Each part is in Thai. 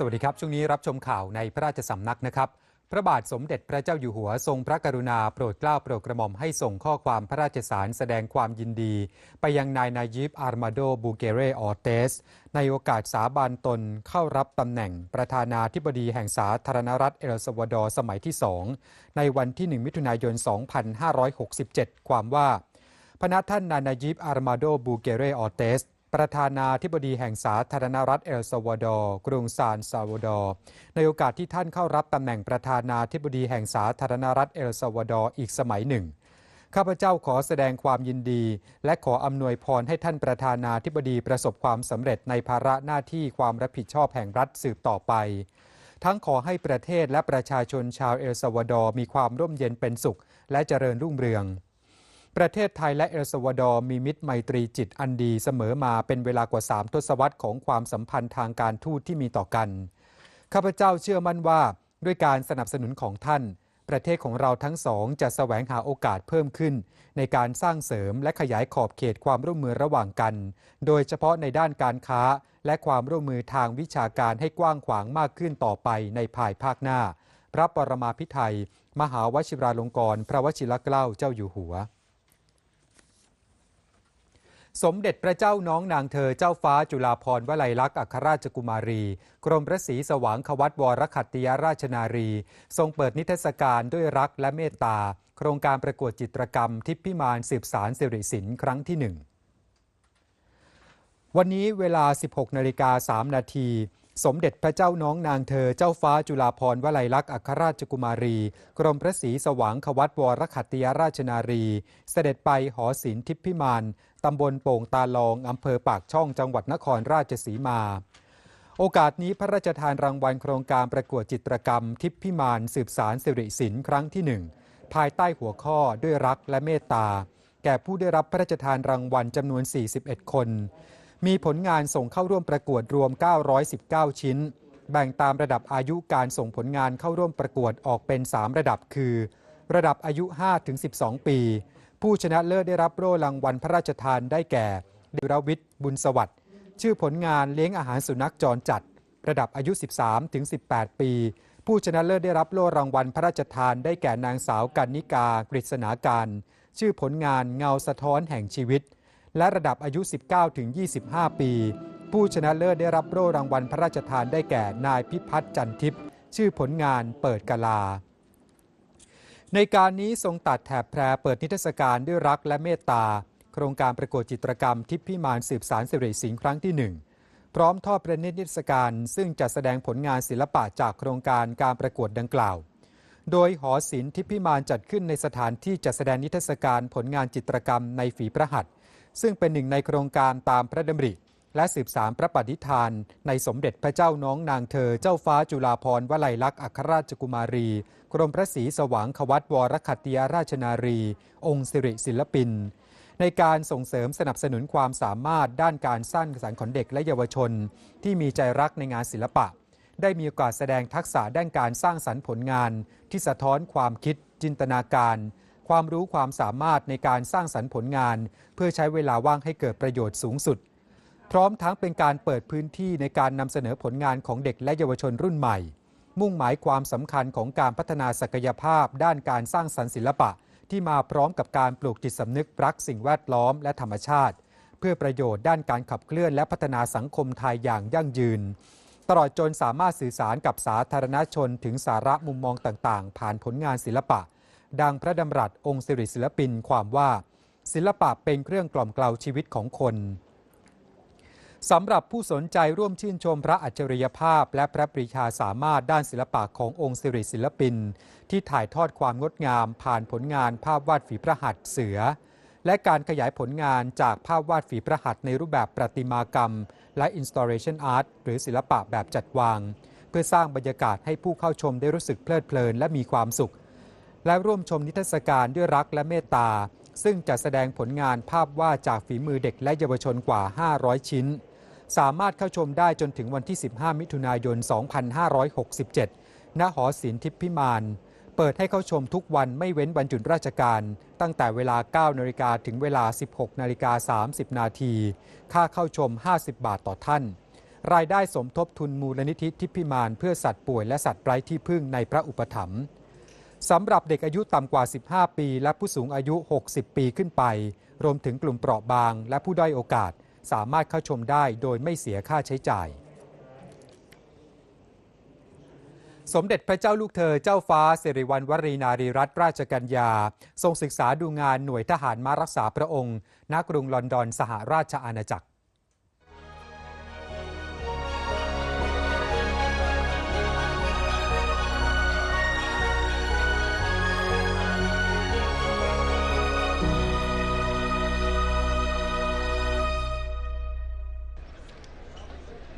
สวัสดีครับ ช่วงนี้รับชมข่าวในพระราชสำนักนะครับ พระบาทสมเด็จพระเจ้าอยู่หัวทรงพระกรุณาโปรดเกล้าโปรดกระหม่อมให้ส่งข้อความพระราชสารแสดงความยินดี ไปยังนายนายิบอาร์มาโดบูเกเรออเตส ในโอกาสสาบานตนเข้ารับตำแหน่งประธานาธิบดีแห่งสาธารณรัฐเอลซาวาดอร์สมัยที่2ในวันที่ 1 มิถุนายน 2567 ความว่าพระนักท่านนานายิบอาร์มาโดบูเกเรออเตส ประธานาธิบดีแห่งสาธารณรัฐเอลซาวาดอร์ กรุงซานซาวาดอร์ ในโอกาสที่ท่านเข้ารับตำแหน่งประธานาธิบดีแห่งสาธารณรัฐเอลซาวาดอร์อีกสมัยหนึ่ง ข้าพเจ้าขอแสดงความยินดี และขออำนวยพรให้ท่านประธานาธิบดีประสบความสำเร็จในภาระหน้าที่ความรับผิดชอบแห่งรัฐสืบต่อไป ทั้งขอให้ประเทศและประชาชนชาวเอลซาวาดอร์มีความร่มเย็นเป็นสุข และเจริญรุ่งเรือง ประเทศไทยและเอลซาวาดอร์มีมิตรไมตรีจิตอันดีเสมอมาเป็นเวลากว่า 3 ทศวรรษของความสัมพันธ์ทางการทูตที่มีต่อกัน ข้าพเจ้าเชื่อมั่นว่าด้วยการสนับสนุนของท่าน ประเทศของเราทั้งสองจะแสวงหาโอกาสเพิ่มขึ้น ในการสร้างเสริมและขยายขอบเขตความร่วมมือระหว่างกัน โดยเฉพาะในด้านการค้า และความร่วมมือทางวิชาการให้กว้างขวางมากขึ้นต่อไปในภายภาคหน้า พระปรมาภิไธยมหาวชิราลงกรณ์พระวชิรเกล้าเจ้าอยู่หัว สมเด็จพระเจ้าน้องนางเธอเจ้าฟ้าจุฬาภรณ์วลัยลักษณ์อัครราชกุมารี กรมพระศรีสว่างควัตวรขัตติยราชนารี ทรงเปิดนิทรรศการด้วยรักและเมตตา โครงการประกวดจิตรกรรม ทิพพิมานสืบสารสิริสินครั้งที่หนึ่งวันนี้เวลา 16นาฬิกา3นาที สมเด็จพระเจ้าน้องนางเธอเจ้าฟ้าจุฬาภรณ์วลัยลักษณ์อัครราชกุมารี กรมพระศรีสว่างควัตวรขัตติยราชนารี เสด็จไปหอศิลป์ทิพพิมานตำบลโป่งตาลองอำเภอปากช่องจังหวัดนครราชสีมา โอกาสนี้พระราชทานรางวัลโครงการประกวดจิตรกรรม ทิพพิมานสืบสารสิริสินครั้งที่หนึ่งภายใต้หัวข้อด้วยรักและเมตตา แก่ผู้ได้รับพระราชทานรางวัลจำนวน 41 คน มีผลงานส่งเข้าร่วมประกวดรวม 919 ชิ้น แบ่งตามระดับอายุการส่งผลงานเข้าร่วมประกวดออกเป็น 3 ระดับคือ ระดับอายุ 5-12 ปี ผู้ชนะเลิศได้รับโล่รางวัลพระราชทานได้แก่เดรวิทย์บุญสวัสดิ์ชื่อผลงานเลี้ยงอาหารสุนัขจรจัด ระดับอายุ 13-18 ปี ผู้ชนะเลิศได้รับโล่รางวัลพระราชทานได้แก่นางสาวกันนิกากฤษณาการ ชื่อผลงานเงาสะท้อนแห่งชีวิต และระดับอายุ 19-25 ปี ผู้ชนะเลิศได้รับโล่รางวัลพระราชทานได้แก่นายพิพัฒน์จันทิพย์ชื่อผลงานเปิดกาลา ในการนี้ทรงตัดแถบแพรเปิดนิทรรศการด้วยรักและเมตตา โครงการประกวดจิตรกรรมทิพย์พิมานสืบสารสิริสิงห์ครั้งที่หนึ่งพร้อมทอดประเนตรนิทรรศการ ซึ่งจะแสดงผลงานศิลปะจากโครงการการประกวดดังกล่าว โดยหอศิลป์ทิพย์พิมานจัดขึ้นในสถานที่จัดแสดงนิทรรศการผลงานจิตรกรรมในฝีพระหัตถ์ ซึ่งเป็นหนึ่งในโครงการตามพระดำริ และสืบสารพระปฏิฐาน ในสมเด็จพระเจ้าน้องนางเธอเจ้าฟ้าจุฬาภรณ์วลัยลักษณ์อัครราชกุมารี กรมพระศรีสว่างควัตวรขัตติยราชนารี องค์สิริศิลปิน ในการส่งเสริมสนับสนุนความสามารถด้านการสร้างสรรค์ของเด็กและเยาวชน ที่มีใจรักในงานศิลปะได้มีโอกาสแสดงทักษะด้านการสร้างสรรค์ผลงาน ที่สะท้อนความคิดจินตนาการ ความรู้ความสามารถในการสร้างสรรค์ผลงาน เพื่อใช้เวลาว่างให้เกิดประโยชน์สูงสุด พร้อมทั้งเป็นการเปิดพื้นที่ในการนำเสนอผลงานของเด็กและเยาวชนรุ่นใหม่ มุ่งหมายความสำคัญของการพัฒนาศักยภาพ ด้านการสร้างสรรค์ศิลปะ ที่มาพร้อมกับการปลูกจิตสำนึกรักสิ่งแวดล้อมและธรรมชาติ เพื่อประโยชน์ด้านการขับเคลื่อนและพัฒนาสังคมไทยอย่างยั่งยืนตลอดจนสามารถสื่อสารกับสาธารณชนถึงสาระมุมมองต่าง ๆ ผ่านผลงานศิลปะ ดังพระดำรัสองค์สิริศิลปินความว่า ศิลปะเป็นเครื่องกล่อมเกลาชีวิตของคนสำหรับผู้สนใจร่วมชื่นชมพระอัจฉริยภาพ และพระปรีชาสามารถด้านศิลปะขององค์สิริศิลปิน ที่ถ่ายทอดความงดงาม ผ่านผลงานภาพวาดฝีพระหัตถ์เสือ และการขยายผลงานจากภาพวาดฝีพระหัตถ์ในรูปแบบประติมากรรม และ installation art หรือศิลปะแบบจัดวาง เพื่อสร้างบรรยากาศให้ผู้เข้าชมได้รู้สึกเพลิดเพลินและมีความสุข และร่วมชมนิทรรศการด้วยรักและเมตตา ซึ่งจะแสดงผลงานภาพวาดจากฝีมือเด็กและเยาวชนกว่า 500 ชิ้น สามารถเข้าชมได้จนถึงวันที่ 15 มิถุนายน 2567 ณ หอศิลป์ทิพย์พิมานเปิดให้เข้าชมทุกวันไม่เว้นวันหยุดราชการ ตั้งแต่เวลา 9 นาฬิกาถึงเวลา 16 นาฬิกา 30 นาที ค่าเข้าชม 50 บาทต่อท่าน รายได้สมทบทุนมูลนิธิทิพิมานเพื่อสัตว์ป่วยและสัตว์ไร้ที่พึ่งในพระอุปถัมภ์ สำหรับเด็กอายุต่ำกว่า 15 ปี และผู้สูงอายุ 60 ปีขึ้นไป รวมถึงกลุ่มเปราะบาง และผู้ด้อยโอกาส สามารถเข้าชมได้โดยไม่เสียค่าใช้จ่าย สมเด็จพระเจ้าลูกเธอเจ้าฟ้าสิริวัณวรีนารีรัตนราชกัญญา ทรงศึกษาดูงานหน่วยทหารมารักษาพระองค์ณกรุงลอนดอนสหราชอาณาจักร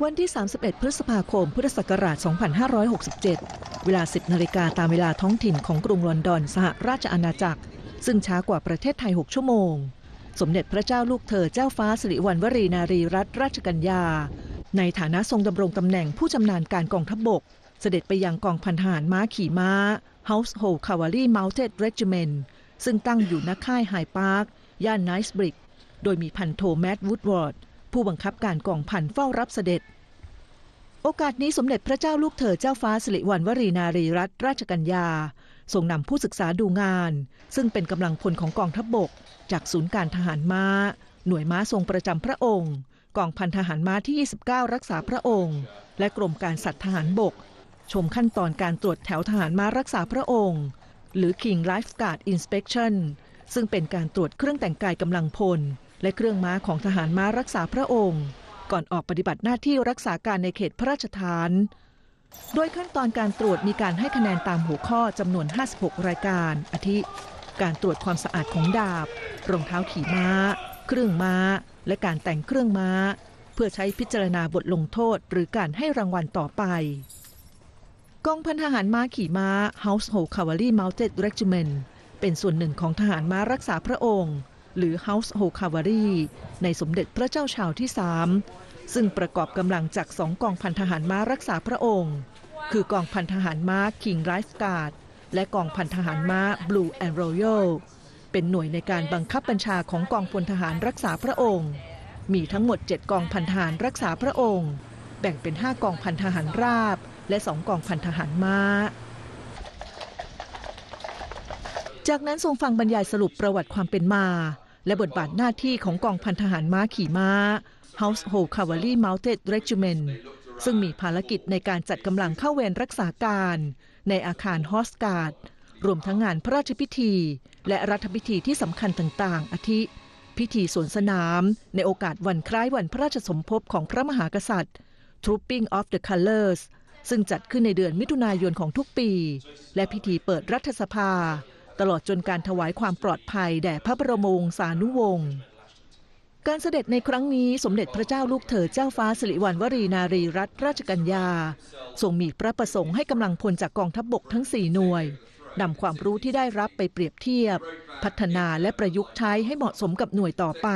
วันที่ 31 พฤษภาคม พุทธศักราช 2567 เวลา 10 นาฬิกาตามเวลาท้องถิ่นของกรุงลอนดอน สหราชอาณาจักร ซึ่งช้ากว่าประเทศไทย 6 ชั่วโมง สมเด็จพระเจ้าลูกเธอเจ้าฟ้าสิริวัณวรีนารีรัตนราชกัญญา ในฐานะทรงดำรงตำแหน่งผู้ชำนาญการกองทัพบบก เสด็จไปยังกองพันทหารม้าขี่ม้า Household Cavalry Mounted Regiment ซึ่งตั้งอยู่ณค่ายไฮพาร์คย่านไนส์บริก โดยมีพันโทแมดวูดวอร์ด ผู้บังคับการกองพันเฝ้ารับเสด็จ โอกาสนี้สมเด็จพระเจ้าลูกเธอเจ้าฟ้าสิริวัณวรีนารีรัตนราชกัญญาทรงนำผู้ศึกษาดูงาน ซึ่งเป็นกำลังพลของกองทัพบบก จากศูนย์การทหารม้า หน่วยม้าทรงประจำพระองค์กองพันทหารม้าที่ 29 รักษาพระองค์ และกรมการสัตว์ทหารบก ชมขั้นตอนการตรวจแถวทหารม้ารักษาพระองค์ หรือ King Lifeguard Inspection ซึ่งเป็นการตรวจเครื่องแต่งกายกำลังพล และเครื่องม้าของทหารม้ารักษาพระองค์ ก่อนออกปฏิบัติหน้าที่รักษาการในเขตพระราชฐาน โดยขั้นตอนการตรวจมีการให้คะแนนตามหัวข้อจำนวน 56 รายการ อาทิ การตรวจความสะอาดของดาบ รองเท้าขี่ม้า เครื่องม้า และการแต่งเครื่องม้า เพื่อใช้พิจารณาบทลงโทษ หรือการให้รางวัลต่อไปกองพันทหารม้าขี่ม้า Household Cavalry Mounted Regiment เป็นส่วนหนึ่งของทหารม้ารักษาพระองค์ หรือ Household Cavalry ในสมเด็จพระเจ้าชาวที่ 3 ซึ่งประกอบกำลังจากสองกองพันทหารม้ารักษาพระองค์ คือกองพันทหารม้า King Life Guard และกองพันทหารม้า Blue and Royal เป็นหน่วยในการบังคับบัญชาของกองพลทหารรักษาพระองค์ มีทั้งหมด 7 กองพันทหารรักษาพระองค์ แบ่งเป็น 5 กองพันทหารราบ และ 2 กองพันทหารม้า จากนั้นทรงฟังบรรยายสรุปประวัติความเป็นมา และบทบาทหน้าที่ของกองพันทหารม้าขี่ม้า Household Cavalry Mounted Regiment ซึ่งมีภารกิจในการจัดกำลังเข้าเวรรักษาการ ในอาคารฮอสการ์ดรวมทั้งงานพระราชพิธี และรัฐพิธีที่สำคัญต่างๆ อาทิ พิธีสวนสนาม ในโอกาสวันคล้ายวันพระราชสมภพของพระมหากษัตริย์ Trooping of the Colors ซึ่งจัดขึ้นในเดือนมิถุนายนของทุกปี และพิธีเปิดรัฐสภา ตลอดจนการถวายความปลอดภัยแด่พระบรมวงศานุวงศ์การเสด็จในครั้งนี้สมเด็จพระเจ้าลูกเธอเจ้าฟ้าสิริวัณวรีนารีรัตนราชกัญญาทรงมีพระประสงค์ให้กำลังพลจากกองทัพบบกทั้ง 4 หน่วยนำความรู้ที่ได้รับไปเปรียบเทียบ พัฒนาและประยุกต์ใช้ให้เหมาะสมกับหน่วยต่อไป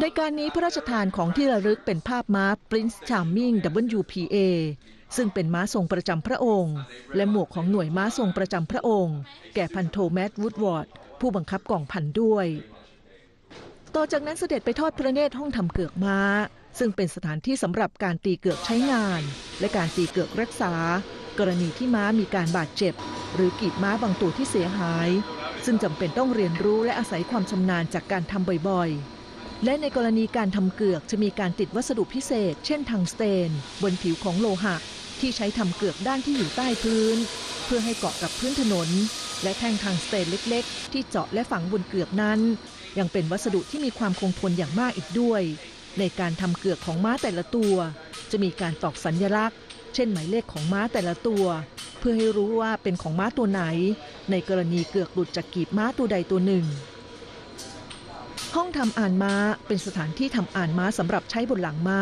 ในการนี้พระราชทานของที่ระลึกเป็นภาพม้า Prince Charming WPA ซึ่งเป็นม้าทรงประจำพระองค์ และหมวกของหน่วยม้าทรงประจำพระองค์ แก่พันโทแมดวูดวอร์ดผู้บังคับกองพันด้วย ต่อจากนั้นเสด็จไปทอดพระเนตรห้องทำเกือกม้า ซึ่งเป็นสถานที่สำหรับการตีเกือกใช้งาน และการตีเกือกรักษา กรณีที่ม้ามีการบาดเจ็บ หรือกีดม้าบางตัวที่เสียหาย ซึ่งจำเป็นต้องเรียนรู้และอาศัยความชำนาญจากการทำบ่อยๆ และในกรณีการทำเกือกจะมีการติดวัสดุพิเศษ เช่นทังสเตน บนผิวของโลหะ ที่ใช้ทำเกือกด้านที่อยู่ใต้พื้น เพื่อให้เกาะกับพื้นถนน และแท่งทังสเตนเล็ก ๆ ที่เจาะและฝังบนเกือกนั้น ยังเป็นวัสดุที่มีความคงทนอย่างมากอีกด้วย ในการทำเกือกของม้าแต่ละตัว จะมีการตอกสัญลักษณ์ เช่นหมายเลขของม้าแต่ละตัว เพื่อให้รู้ว่าเป็นของม้าตัวไหน ในกรณีเกือกหลุดจากกีบม้าตัวใดตัวหนึ่ง ห้องทำอ่านม้าเป็นสถานที่ทำอ่านม้าสำหรับใช้บนหลังม้า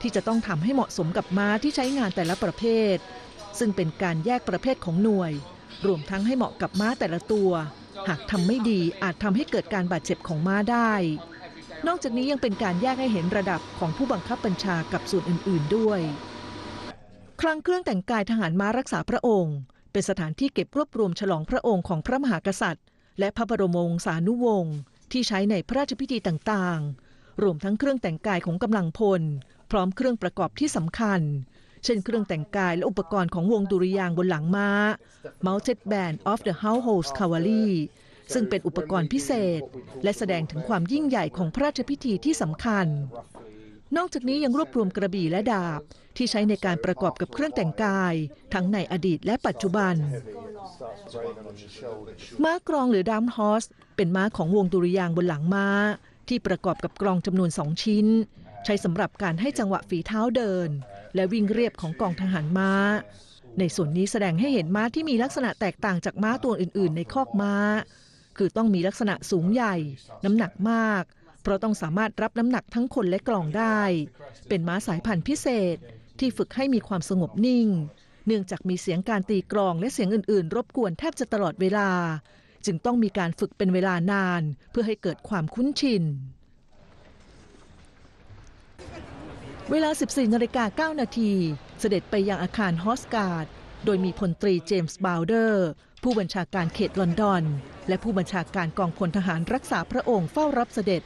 ที่จะต้องทำให้เหมาะสมกับม้าที่ใช้งานแต่ละประเภท ซึ่งเป็นการแยกประเภทของหน่วย รวมทั้งให้เหมาะกับม้าแต่ละตัว หากทำไม่ดีอาจทำให้เกิดการบาดเจ็บของม้าได้ นอกจากนี้ยังเป็นการแยกให้เห็นระดับของผู้บังคับบัญชากับส่วนอื่น ๆด้วย คลังเครื่องแต่งกายทหารม้ารักษาพระองค์ เป็นสถานที่เก็บรวบรวมฉลองพระองค์ของพระมหากษัตริย์ และพระบรมวงศานุวงศ์ ที่ใช้ในพระราชพิธีต่างๆ รวมทั้งเครื่องแต่งกายของกำลังพล พร้อมเครื่องประกอบที่สำคัญ เช่นเครื่องแต่งกายและอุปกรณ์ของวงดุริยางบนหลังม้า Mounted Band of the Household Cavalry ซึ่งเป็นอุปกรณ์พิเศษ และแสดงถึงความยิ่งใหญ่ของพระราชพิธีที่สำคัญ นอกจากนี้ยังรวบรวมกระบี่และดาบ ที่ใช้ในการประกอบกับเครื่องแต่งกาย ทั้งในอดีตและปัจจุบัน ม้ากรองหรือดัมฮอส เป็นม้าของวงดุริยางบนหลังม้า ที่ประกอบกับกรองจำนวนสองชิ้น ใช้สำหรับการให้จังหวะฝีเท้าเดิน และวิ่งเรียบของกองทหารม้า ในส่วนนี้แสดงให้เห็นม้าที่มีลักษณะแตกต่างจากม้าตัวอื่น ๆ ในคอกม้า คือต้องมีลักษณะสูงใหญ่ น้ำหนักมาก เพราะต้องสามารถรับน้ำหนักทั้งคนและกล่องได้ เป็นม้าสายพันธุ์พิเศษที่ฝึกให้มีความสงบนิ่ง เนื่องจากมีเสียงการตีกลองและเสียงอื่น ๆ รบกวนแทบจะตลอดเวลา จึงต้องมีการฝึกเป็นเวลานาน เพื่อให้เกิดความคุ้นชิน เวลา 14นาฬิกา9นาทีเสด็จไปยังอาคารฮอสการ์ดโดยมีพลตรีเจมส์บาวเดอร์ผู้บัญชาการเขตลอนดอน และผู้บัญชาการกองพลทหารรักษาพระองค์เฝ้ารับเสด็จ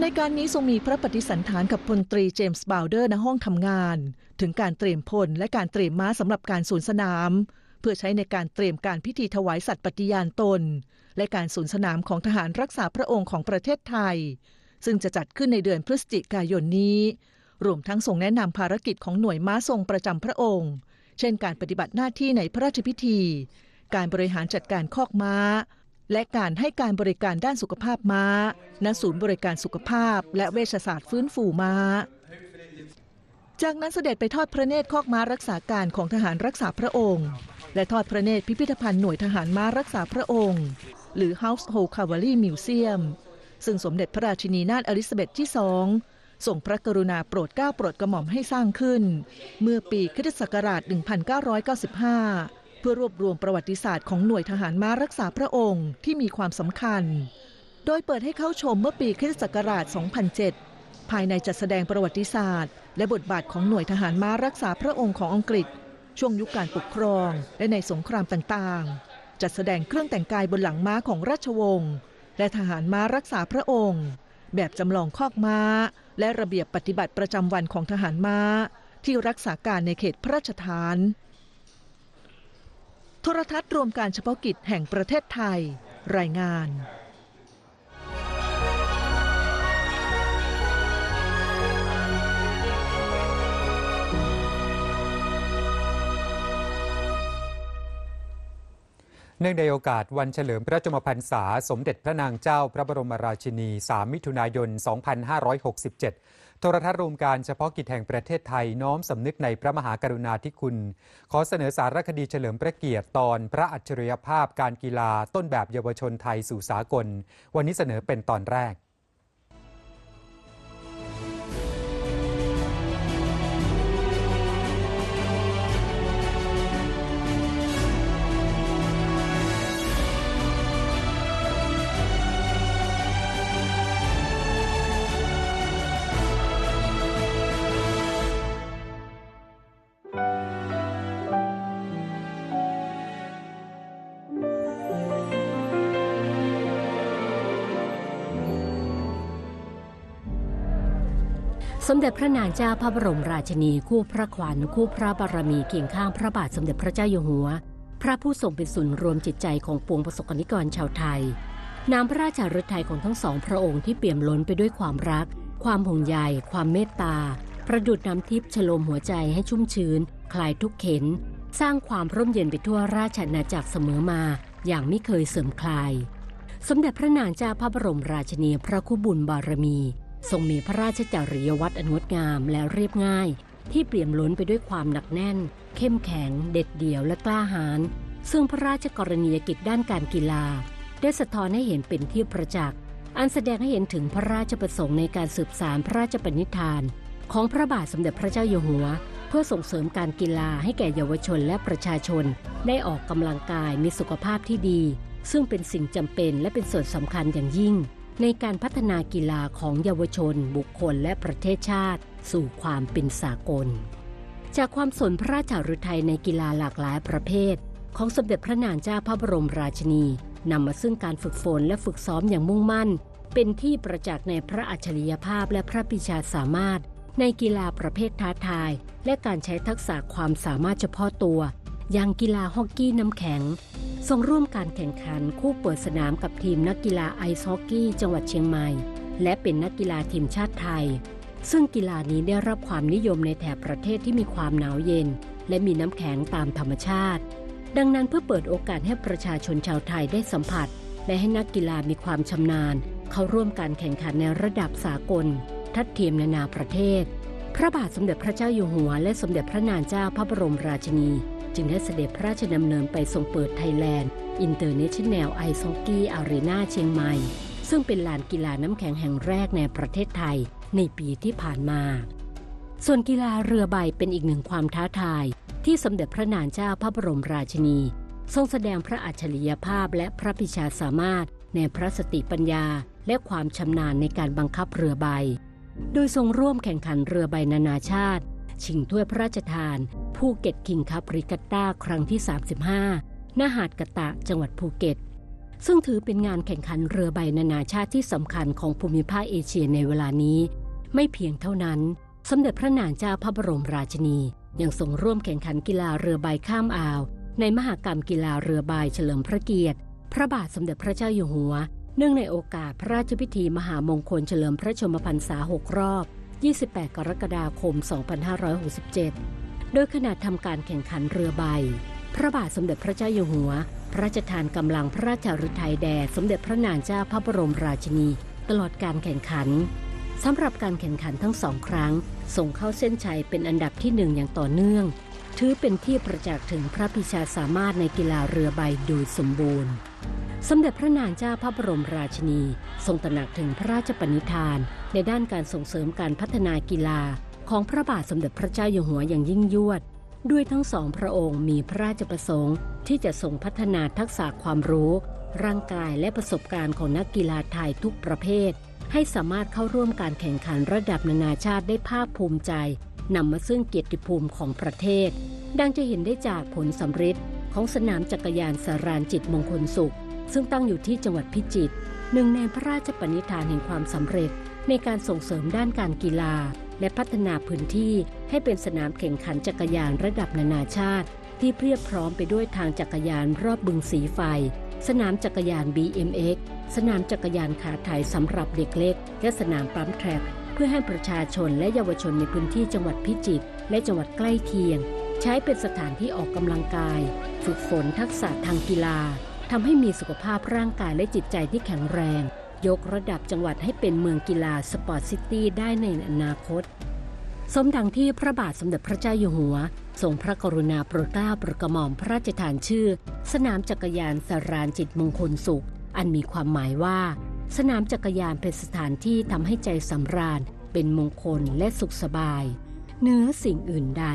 ในการนี้ทรงมีพระปฏิสันฐานกับพลตรีเจมส์บาวเดอร์ณห้องทำงาน ถึงการเตรียมพลและการเตรียมม้าสำหรับการสวนสนาม เพื่อใช้ในการเตรียมการพิธีถวายสัตย์ปฏิญาณตน และการสวนสนามของทหารรักษาพระองค์ของประเทศไทย ซึ่งจะจัดขึ้นในเดือนพฤศจิกายนนี้ รวมทั้งส่งแนะนำภารกิจของหน่วยม้าทรงประจำพระองค์ เช่น การปฏิบัติหน้าที่ในพระราชพิธี การบริหารจัดการคอกม้า และการให้การบริการด้านสุขภาพม้า ณ ศูนย์บริการสุขภาพ และเวชศาสตร์ฟื้นฟูม้า จากนั้นเสด็จไปทอดพระเนตรคอกม้ารักษาการของทหารรักษาพระองค์ และทอดพระเนตรพิพิธภัณฑ์หน่วยทหารม้ารักษาพระองค์ หรือ Household Cavalry Museum ซึ่งสมเด็จพระราชินีนาถอลิซาเบธที่สองส่งพระกรุณาโปรดเกล้าโปรดกระหม่อมให้สร้างขึ้น เมื่อปีคศ1995 เพื่อรวบรวมประวัติศาสตร์ของหน่วยทหารม้ารักษาพระองค์ที่มีความสำคัญ โดยเปิดให้เข้าชมเมื่อปีคริสตศักราช2007 ภายในจัดแสดงประวัติศาสตร์ และบทบาทของหน่วยทหารม้ารักษาพระองค์ของอังกฤษ ช่วงยุคการปกครอง และในสงครามต่างๆ จัดแสดงเครื่องแต่งกายบนหลังม้าของราชวงศ์และทหารม้ารักษาพระองค์ แบบจำลองคอกม้า และระเบียบปฏิบัติประจำวันของทหารม้า ที่รักษาการในเขตพระราชฐาน โทรทัศน์รวมการเฉพาะกิจแห่งประเทศไทย รายงานเนื่องในโอกาสวันเฉลิมพระชนมพรรษา สมเด็จพระนางเจ้าพระบรมราชินี 3 มิถุนายน 2567 โทรทัศน์รวมการเฉพาะกิจแห่งประเทศไทยน้อมสำนึกในพระมหากรุณาธิคุณ ขอเสนอสารคดีเฉลิมพระเกียรติตอนพระอัจฉริยภาพการกีฬาต้นแบบเยาวชนไทยสู่สากล วันนี้เสนอเป็นตอนแรก มเด็จพระนางเจ้าพระบรมราชินีคู่พระขวัญคู่พระบารมีเคียงข้างพระบาทสมเด็จพระเจ้าอยู่หัว พระผู้ทรงเป็นศูนย์รวมจิตใจของปวงประสบกนิกรชาวไทยน้ำพระราชฤทัยของทั้งสองพระองค์ที่เปี่ยมล้นไปด้วยความรัก ความห่วงใยความเมตตา ประดุดน้ำทิพย์ฉโลมหัวใจให้ชุ่มชื้น คลายทุกเข็น สร้างความร่มเย็นไปทั่วราชอาณาจักรเสมอมา อย่างไม่เคยเสื่อมคลาย สมเด็จพระนางเจ้าพระบรมราชินีพระคุบุญบารมี ทรงมีพระราชจริยวัตรอันงดงามและเรียบง่าย ที่เปี่ยมล้นไปด้วยความหนักแน่น เข้มแข็ง เด็ดเดี่ยวและกล้าหาญซึ่งพระราชกรณียกิจด้านการกีฬา ได้สะท้อนให้เห็นเป็นที่ประจักษ์อันแสดงให้เห็นถึงพระราชประสงค์ในการสืบสารพระราชปณิธาน ของพระบาทสมเด็จพระเจ้าอยู่หัว เพื่อส่งเสริมการกีฬาให้แก่เยาวชนและประชาชน ได้ออกกำลังกายมีสุขภาพที่ดี ซึ่งเป็นสิ่งจำเป็นและเป็นส่วนสำคัญอย่างยิ่ง ในการพัฒนากีฬาของเยาวชน บุคคลและประเทศชาติ สู่ความเป็นสากล จากความสนพระราชฤทัยในกีฬาหลากหลายประเภท ของสมเด็จพระนางเจ้าพระบรมราชินีนำมาซึ่งการฝึกฝนและฝึกซ้อมอย่างมุ่งมั่น เป็นที่ประจักษ์ในพระอัจฉริยภาพและพระปิชาสามารถ ในกีฬาประเภทท้าทาย และการใช้ทักษะความสามารถเฉพาะตัว อย่างกีฬาฮอกกี้น้ำแข็ง ทรงร่วมการแข่งขันคู่เปิดสนามกับทีมนักกีฬาไอซ์ฮอกกี้จังหวัดเชียงใหม่ และเป็นนักกีฬาทีมชาติไทย ซึ่งกีฬานี้ได้รับความนิยมในแถบประเทศที่มีความหนาวเย็น และมีน้ำแข็งตามธรรมชาติ ดังนั้นเพื่อเปิดโอกาสให้ประชาชนชาวไทยได้สัมผัส และให้นักกีฬามีความชำนาญ เข้าร่วมการแข่งขันในระดับสากล ทัดเทียมนานาประเทศ พระบาทสมเด็จพระเจ้าอยู่หัว และสมเด็จพระนางเจ้าพระบรมราชินี จึงได้เสด็จพระราชดำเนินไปทรงเปิดไทยแลนด์อินเตอร์เนชั่นแนลไอซ์ฮอกกี้อารีนาเชียงใหม่ ซึ่งเป็นลานกีฬาน้ำแข็งแห่งแรกในประเทศไทยในปีที่ผ่านมา ส่วนกีฬาเรือใบเป็นอีกหนึ่งความท้าทาย ที่สมเด็จพระนางเจ้าพระบรมราชินี ทรงแสดงพระอัจฉริยภาพและพระพิชาสามารถในพระสติปัญญา และความชำนาญในการบังคับเรือใบ โดยทรงร่วมแข่งขันเรือใบนานาชาติ ชิงถ้วยพระราชทาน ภูเก็ตคิงคัพริกัตตาครั้งที่ 35ณหาดกะตะจังหวัดภูเก็ต ซึ่งถือเป็นงานแข่งขันเรือใบนานาชาติที่สำคัญของภูมิภาคเอเชียในเวลานี้ ไม่เพียงเท่านั้น สมเด็จพระนางเจ้าพระบรมราชินี ยังทรงร่วมแข่งขันกีฬาเรือใบข้ามอ่าว ในมหากรรมกีฬาเรือใบเฉลิมพระเกียรติ พระบาทสมเด็จพระเจ้าอยู่หัว เนื่องในโอกาสพระราชพิธีมหามงคลเฉลิมพระชนมพรรษา6รอบ 28 กรกฎาคม 2567 โดยขณะทำการแข่งขันเรือใบ พระบาทสมเด็จพระเจ้าอยู่หัว พระราชทานกำลังพระราชฤทัยแด่สมเด็จพระนางเจ้าพระบรมราชินี ตลอดการแข่งขันสำหรับการแข่งขันทั้งสองครั้ง ส่งเข้าเส้นชัยเป็นอันดับที่หนึ่งอย่างต่อเนื่อง ถือเป็นที่ประจักษ์ถึงพระพิชาสามารถในกีฬาเรือใบโดยสมบูรณ์ สมเด็จพระนางเจ้าพระบรมราชินี ทรงตระหนักถึงพระราชปณิธาน ในด้านการส่งเสริมการพัฒนากีฬา ของพระบาทสมเด็จพระเจ้าอยู่หัวอย่างยิ่งยวด ด้วยทั้งสองพระองค์มีพระราชประสงค์ ที่จะส่งพัฒนาทักษะความรู้ ร่างกายและประสบการณ์ของนักกีฬาไทยทุกประเภท ให้สามารถเข้าร่วมการแข่งขันระดับนานาชาติได้ภาคภูมิใจนำมาซึ่งเกียรติภูมิของประเทศ ดังจะเห็นได้จากผลสำเร็จของสนามจักรยานสารานจิตมงคลสุข ซึ่งตั้งอยู่ที่จังหวัดพิจิตรหนึ่งในพระราชปณิธานแห่งความสำเร็จ ในการส่งเสริมด้านการกีฬา และพัฒนาพื้นที่ให้เป็นสนามแข่งขันจักรยานระดับนานาชาติ ที่เพียบพร้อมไปด้วยทางจักรยานรอบบึงสีไฟ สนามจักรยาน BMX สนามจักรยานขาไถสำหรับเด็กเล็ก และสนามปั๊มแทร็กเพื่อให้ประชาชนและเยาวชนในพื้นที่จังหวัดพิจิตรและจังหวัดใกล้เคียง ใช้เป็นสถานที่ออกกำลังกาย ฝึกฝนทักษะทางกีฬา ทำให้มีสุขภาพร่างกายและจิตใจที่แข็งแรง ยกระดับจังหวัดให้เป็นเมืองกีฬาสปอร์ตซิตี้ได้ในอนาคต สมดังที่พระบาทสมเด็จพระเจ้าอยู่หัวทรงพระกรุณาโปรดเกล้าโปรดกระหม่อมพระราชทานชื่อ สนามจักรยานสารานจิตมงคลสุข อันมีความหมายว่า สนามจักรยานเป็นสถานที่ทำให้ใจสำราญ เป็นมงคลและสุขสบาย เนื้อสิ่งอื่นใด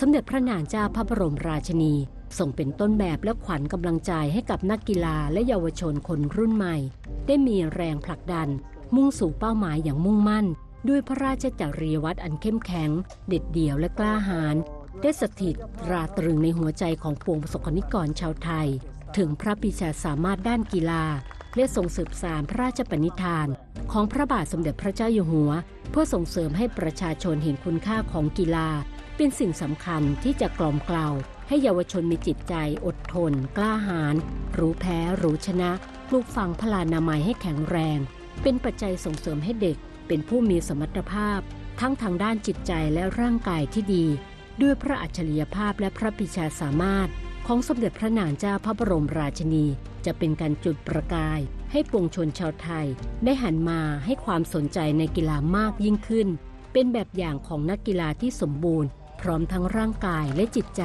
สมเด็จพระนางเจ้าพระบรมราชินี ทรงเป็นต้นแบบและขวัญกำลังใจให้กับนักกีฬาและเยาวชนคนรุ่นใหม่ ได้มีแรงผลักดัน มุ่งสู่เป้าหมายอย่างมุ่งมั่น ด้วยพระราชจริยวัตรอันเข้มแข็ง เด็ดเดี่ยวและกล้าหาญได้สถิตราตรึงในหัวใจของปวงประสบกนิกรชาวไทย ถึงพระปิชาสามารถด้านกีฬา และทรงสืบสานพระราชปณิธาน ของพระบาทสมเด็จพระเจ้าอยู่หัว เพื่อส่งเสริมให้ประชาชนเห็นคุณค่าของกีฬา เป็นสิ่งสำคัญที่จะกล่อมเกลา ให้เยาวชนมีจิตใจอดทน กล้าหาญรู้แพ้รู้ชนะปลูกฝังพลานามัยให้แข็งแรง เป็นปัจจัยส่งเสริมให้เด็ก เป็นผู้มีสมรรถภาพ ทั้งทางด้านจิตใจและร่างกายที่ดี ด้วยพระอัจฉริยภาพและพระปิชาสามารถ ของสมเด็จพระนางเจ้าพระบรมราชินี จะเป็นการจุดประกาย ให้ปวงชนชาวไทย ได้หันมาให้ความสนใจในกีฬามากยิ่งขึ้น เป็นแบบอย่างของนักกีฬาที่สมบูรณ์ พร้อมทั้งร่างกายและจิตใจ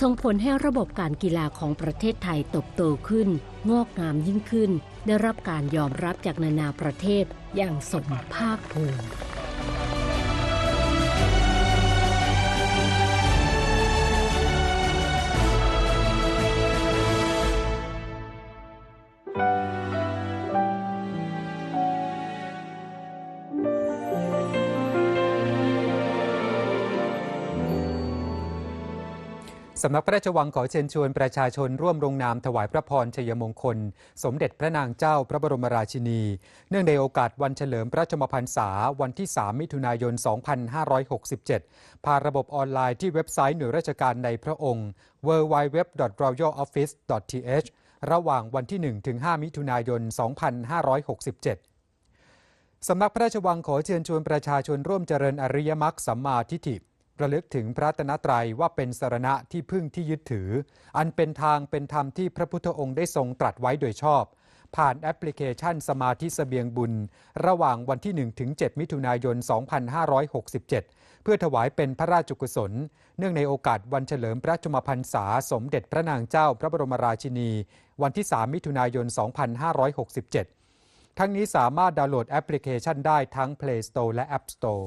ส่งผลให้ระบบการกีฬาของประเทศไทยตบโตขึ้น งอกงามยิ่งขึ้น ได้รับการยอมรับจากนานาประเทศอย่างสมภาคภูมิ สำนักพระราชวังขอเชิญชวนประชาชนร่วมลงนามถวายพระพรชัยมงคล สมเด็จพระนางเจ้าพระบรมราชินี เนื่องในโอกาสวันเฉลิมพระชมพรรษาวันที่ 3 มิถุนายน 2567 ผ่านระบบออนไลน์ที่เว็บไซต์หน่วยราชการในพระองค์ www.royaloffice.th ระหว่างวันที่1ถึง5มิถุนายน 2567สำนักพระราชวังขอเชิญชวนประชาชนร่วมเจริญอริยมรรคสัมมาทิฏฐิ ระลึกถึงพระตนตรัยว่าเป็นสารณะที่พึ่งที่ยึดถือ อันเป็นทางเป็นธรรมที่พระพุทธองค์ได้ทรงตรัสไว้โดยชอบ ผ่านแอปพลิเคชันสมาธิเสบียงบุญ ระหว่างวันที่1ถึง7มิถุนายน 2567 เพื่อถวายเป็นพระราชกุศล เนื่องในโอกาสวันเฉลิมพระชมพรรษาสมเด็จพระนางเจ้าพระบรมราชินี วันที่ 3 มิถุนายน 2567 ทั้งนี้สามารถดาวน์โหลดแอปพลิเคชันได้ทั้ง Play Store และ App Store